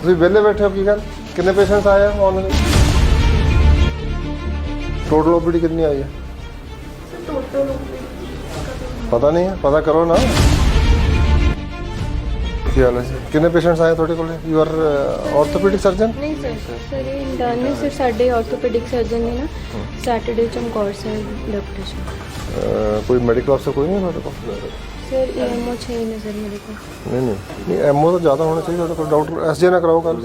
ਤੁਸੀਂ ਵਿਹਲੇ ਬੈਠੇ ਹੋ ਕੀ ਗੱਲ ਕਿੰਨੇ ਪੇਸ਼ੈਂਟਸ ਆਏ ਆ ਆਨਲਾਈਨ ਟੋਟਲ ਓਪੀਡੀ ਕਿੰਨੀ ਆਈ ਹੈ ਪਤਾ ਨਹੀਂ ਹੈ ਪਤਾ ਕਰੋ ਨਾ ਕੀ ਹਾਲ ਹੈ ਜੀ ਕਿੰਨੇ ਪੇਸ਼ੈਂਟਸ ਆਏ ਤੁਹਾਡੇ ਕੋਲ ਯੂ ਆਰ ਆਰਥੋਪੈਡਿਕ ਸਰਜਨ ਨਹੀਂ ਸਰ ਸਰ ਇਹ ਇੰਟਰਨ ਨਹੀਂ ਸਰ ਸਾਡੇ ਆਰਥੋਪੈਡਿਕ ਸਰਜਨ ਨੇ ਨਾ ਸੈਟਰਡੇ ਚਮਕੌਰ ਸਰ ਡਾਕਟਰ ਜੀ ਕੋਈ ਮੈਡੀਕਲ ਅਫਸਰ ਕੋਈ ਨਹੀਂ ਤੁਹਾਡੇ ਕੋਲ ਸਰ ਈਐਮਓ 6 ਨੇ ਸਰ ਮੇਰੇ ਕੋਲ। ਨਹੀਂ ਨਹੀਂ। ਨਹੀਂ ਐਮਓ ਤਾਂ ਜ਼ਿਆਦਾ ਹੋਣਾ ਚਾਹੀਦਾ ਤੁਹਾਡੇ ਕੋਲ ਡਾਕਟਰ ਐਸਜੇ ਨਾਲ ਕਰਾਓ ਗੱਲ।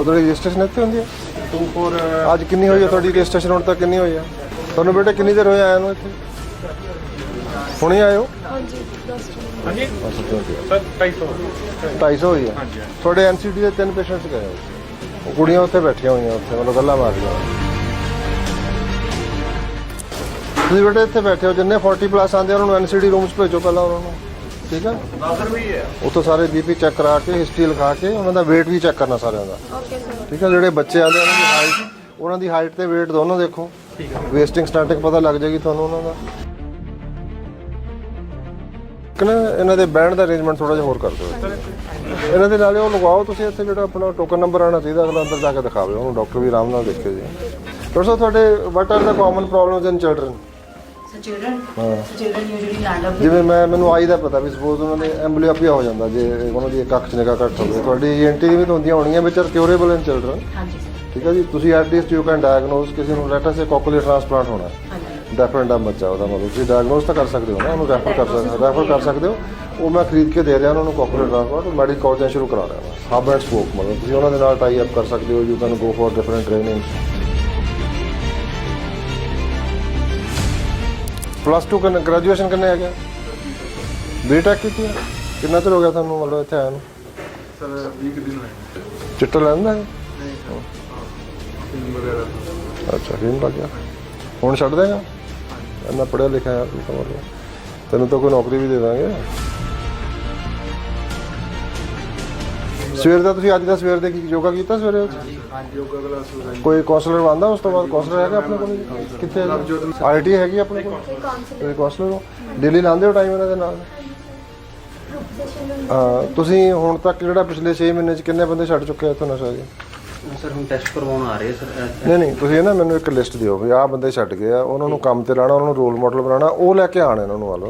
ਉਧਰ ਰਜਿਸਟ੍ਰੇਸ਼ਨ ਇੱਥੇ ਹੁੰਦੀ ਹੈ? ਅੱਜ ਕਿੰਨੀ ਹੋਈ ਹੈ ਤੁਹਾਡੀ ਰਜਿਸਟ੍ਰੇਸ਼ਨ ਹੁਣ ਤੱਕ ਕਿੰਨੀ ਹੋਈ ਹੈ? ਤੁਹਾਨੂੰ ਬੇਟਾ ਕਿੰਨੀ ਦੇਰ ਹੋਈ ਆਇਆ ਨੂੰ ਇੱਥੇ? ਹੁਣੇ ਆਏ ਹੋ? ਹਾਂਜੀ 10 ਹਾਂਜੀ। ਅੱਛਾ ਕਿਉਂ ਸਰ 250 250 ਹੋਈ ਹੈ? ਤੁਹਾਡੇ ਐਨਸੀਡੀ ਦੇ ਤਿੰਨ ਪੇਸ਼ੈਂਟਸ ਗਏ ਸੀ। ਉਹ ਕੁੜੀਆਂ ਉੱਥੇ ਬੈਠੀਆਂ ਹੋਈਆਂ ਉੱਥੇ ਮਤਲਬ ਗੱਲਾਂ ਮਾਰ ਰਹੀਆਂ। ਤੁਸੀਂ ਬੇਟੇ ਇੱਥੇ ਬੈਠੇ ਹੋ ਜਿੰਨੇ 40 ਪਲੱਸ ਆਉਂਦੇ ਆ, ਉਹਨਾਂ ਨੂੰ ਐਨਸੀਡੀ ਰੂਮਸ ਭੇਜੋ ਪਹਿਲਾਂ ਉਹਨਾਂ ਨੂੰ। ਠੀਕ ਹੈ। ਉੱਥੋਂ ਸਾਰੇ ਬੀਪੀ ਚੈੱਕ ਕਰਾ ਕੇ ਹਿਸਟਰੀ ਲਿਖਾ ਕੇ ਉਹਨਾਂ ਦਾ weight ਵੀ ਚੈੱਕ ਕਰਨਾ ਸਾਰਿਆਂ ਦਾ। ਓਕੇ ਸਰ ਠੀਕ ਹੈ ਜਿਹੜੇ ਬੱਚੇ ਆਉਂਦੇ ਆ, ਉਹਨਾਂ ਦੀ ਹਾਈਟ ਉਹਨਾਂ ਦੀ ਹਾਈਟ ਤੇ weight ਦੋਨੋਂ ਦੇਖੋ। ਵੇਸਟਿੰਗ ਸਟੈਟਿਕ ਪਤਾ ਲੱਗ ਜਾਏਗੀ ਤੁਹਾਨੂੰ ਉਹਨਾਂ ਦਾ। ਕਿ ਨਾ ਇਹਨਾਂ ਦੇ ਬੈਂਡ ਦਾ ਅਰੇਂਜਮੈਂਟ ਥੋੜਾ ਜਿਹਾ ਹੋਰ ਕਰ ਦਿਓ। ਇਹਨਾਂ ਦੇ ਨਾਲੇ ਉਹ ਲਗਵਾਓ ਤੁਸੀਂ ਇੱਥੇ ਜਿਹੜਾ ਆਪਣਾ ਟੋਕਨ ਨੰਬਰ ਆਣਾ ਚਾਹੀਦਾ ਅਗਲਾ ਅੰਦਰ ਜਾ ਕੇ ਦਿਖਾਵੇ। ਉਹਨੂੰ ਡਾਕਟਰ ਵੀ ਆਰਾਮ ਨਾਲ ਦੇਖੇ ਜੀ। ਡਾਕਟਰ ਸਾਹਿਬ ਤੁਹਾਡੇ what are the common problems in children ਜਿਵੇਂ ਮੈਂ ਮੈਨੂੰ ਆਈ ਦਾ ਪਤਾ ਵੀ ਸਪੋਜ਼ ਉਹਨਾਂ ਦੇ ਐਂਬਲੀਓਪੀਆ ਹੋ ਜਾਂਦਾ ਜੇ ਉਹਨਾਂ ਦੀ ਇੱਕ ਅੱਖ 'ਚ ਨਿਗਾਹ ਘੱਟ ਹੋਵੇ। ਤੁਹਾਡੀ ਦੀ ਵੀ ਤਾਂ ਹੁੰਦੀਆਂ ਹੋਣਗੀਆਂ ਵਿਚ ਆਰ ਕਿਉਰੇਬਲ ਇਨ ਚਿਲਡਰਨ ਹਾਂਜੀ। ਠੀਕ ਹੈ ਜੀ? ਤੁਸੀਂ at least you can diagnose ਕਿਸੇ ਨੂੰ ਲੈਟਰ ਸੇ ਕੋਕਲੀਅਰ ਟ੍ਰਾਂਸਪਲਾਂਟ ਹੋਣਾ। ਹਾਂਜੀ। ਡੈਫ ਐਂਡ ਡਮ ਬੱਚਾ ਉਹਦਾ ਮਤਲਬ ਤੁਸੀਂ ਡਾਇਗਨੋਸ ਤਾਂ ਕਰ ਸਕਦੇ ਹੋ ਨਾ ਉਹਨੂੰ ਰੈਫਰ ਕਰ ਸਕਦੇ ਹੋ ਰੈਫਰ ਕਰ ਸਕਦੇ ਹੋ। ਉਹ ਮੈਂ ਖਰੀਦ ਕੇ ਦੇ ਰਿਹਾ ਉਹਨਾਂ ਨੂੰ ਕੋਕਲੀਅਰ ਟ੍ਰਾਂਸਪਲਾਂਟ ਮੈਡੀਕਲ ਕਾਲਜ ਸ਼ੁਰੂ ਕਰਾ ਰਿਹਾ। ਹਾਂ ਹਬ ਐਂਡ ਸਪੋਕ ਮਤਲਬ ਤੁਸੀਂ ਉਹਨਾਂ ਦੇ ਨਾਲ ਟਾਈ ਅਪ ਕਰ ਸਕਦੇ ਹੋ you can go for different training plus 2 ਕਰਨ ਗ੍ਰੈਜੂਏਸ਼ਨ ਕਰਨੇ ਆ ਗਿਆ ਬੀਟੈਕ ਕੀਤੀ ਹੈ ਕਿੰਨਾ ਚਿਰ ਹੋ ਗਿਆ ਤੁਹਾਨੂੰ ਮਤਲਬ ਇੱਥੇ ਆਇਆ ਨੂੰ? ਸਰ 20 ਦਿਨ ਹੋਏ ਚਿੱਟਾ ਲੈਂਦਾ ਹੈ? ਨਹੀਂ ਸਰ। ਅੱਛਾ ਫੀਮ ਲੱਗ ਗਿਆ। ਹੁਣ ਛੱਡ ਦੇਗਾ? ਇੰਨਾ ਪੜਿਆ ਲਿਖਿਆ ਯਾਰ ਤੂੰ ਤਾਂ ਮਤਲਬ। ਤੈਨੂੰ ਤਾਂ ਕੋਈ ਨੌਕਰੀ ਵੀ ਦੇ ਦਾਂਗੇ। ਸਵੇਰ ਦਾ ਤੁਸੀਂ ਅੱਜ ਦਾ ਸਵੇਰ ਦੇ ਕੀ ਯੋਗਾ ਕੀਤਾ ਸਵੇਰੇ ਯੋਗਾ ਕਲਾਸ ਹੋ ਰਹੀ ਕੋਈ ਕਾਉਂਸਲਰ ਆਂਦਾ ਉਸ ਤੋਂ ਬਾਅਦ ਕਾਉਂਸਲਰ ਹੈਗਾ ਆਪਣੇ ਕੋਲ? ਕਿੱਥੇ ਆਈਟੀ ਹੈਗੀ ਆਪਣੇ ਕੋਲ? ਕੋਈ ਕਾਉਂਸਲਰ ਹੋ? ਦਿੱਲੀ ਲਾਉਂਦੇ ਹੋ ਟਾਈਮ ਇਹਨਾਂ ਦੇ ਨਾਲ? ਤੁਸੀਂ ਹੁਣ ਤੱਕ ਜਿਹੜਾ ਪਿਛਲੇ 6 ਮਹੀਨੇ ਚ ਕਿੰਨੇ ਬੰਦੇ ਛੱਡ ਚੁੱਕੇ ਆ ਇੱਥੋਂ ਨਸ਼ਾ ਜੀ? ਸਰ ਹੁਣ ਟੈਸਟ ਕਰਵਾਉਣ ਆ ਰਹੇ ਸਰ। ਨਹੀਂ ਨਹੀਂ ਤੁਸੀਂ ਨਾ ਮੈਨੂੰ ਇੱਕ ਲਿਸਟ ਦਿਓ ਵੀ ਆਹ ਬੰਦੇ ਛੱਡ ਗਏ ਆ ਉਹਨਾਂ ਨੂੰ ਕੰਮ ਤੇ ਲਾਣਾ ਉਹਨਾਂ ਨੂੰ ਰੋਲ ਮਾਡਲ ਬਣਾਉਣਾ ਉਹ ਲੈ ਕੇ ਆਣ ਇਹਨਾਂ ਨੂੰ ਵੱਲ।